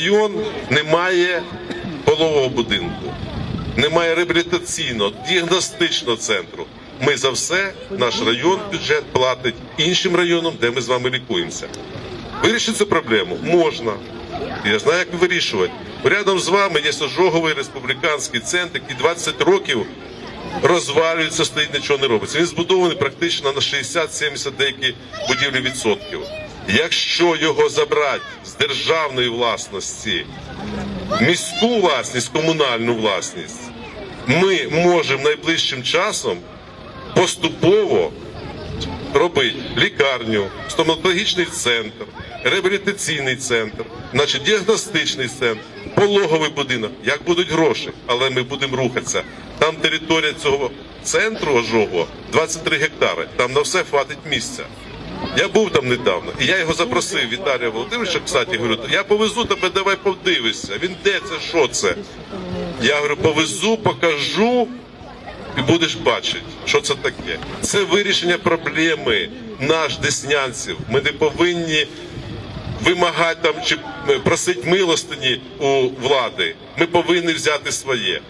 Район не має полового будинку, немає реабілітаційного, діагностичного центру. Ми за все, наш район бюджет платить іншим районам, де ми з вами лікуємося. Вирішити цю проблему можна. Я знаю, як вирішувати. Рядом з вами є ожоговий республіканський центр, який 20 років розвалюється, стоїть, нічого не робиться. Він збудований практично на 60-70 деякі будівлі відсотків. Якщо його забрати з державної власності, міську власність, комунальну власність, ми можемо найближчим часом поступово робити лікарню, стоматологічний центр, реабілітаційний центр, значить діагностичний центр, пологовий будинок. Як будуть гроші, але ми будемо рухатися. Там територія цього центру ожогу 23 гектари. Там на все хватить місця. Я був там недавно, і я його запросив, Віталія Володимировича, кстати, говорю, я повезу тебе, давай подивишся. Він де це, що це? Я говорю, повезу, покажу, і будеш бачити, що це таке. Це вирішення проблеми наш деснянців. Ми не повинні вимагати там чи просити милостині у влади. Ми повинні взяти своє.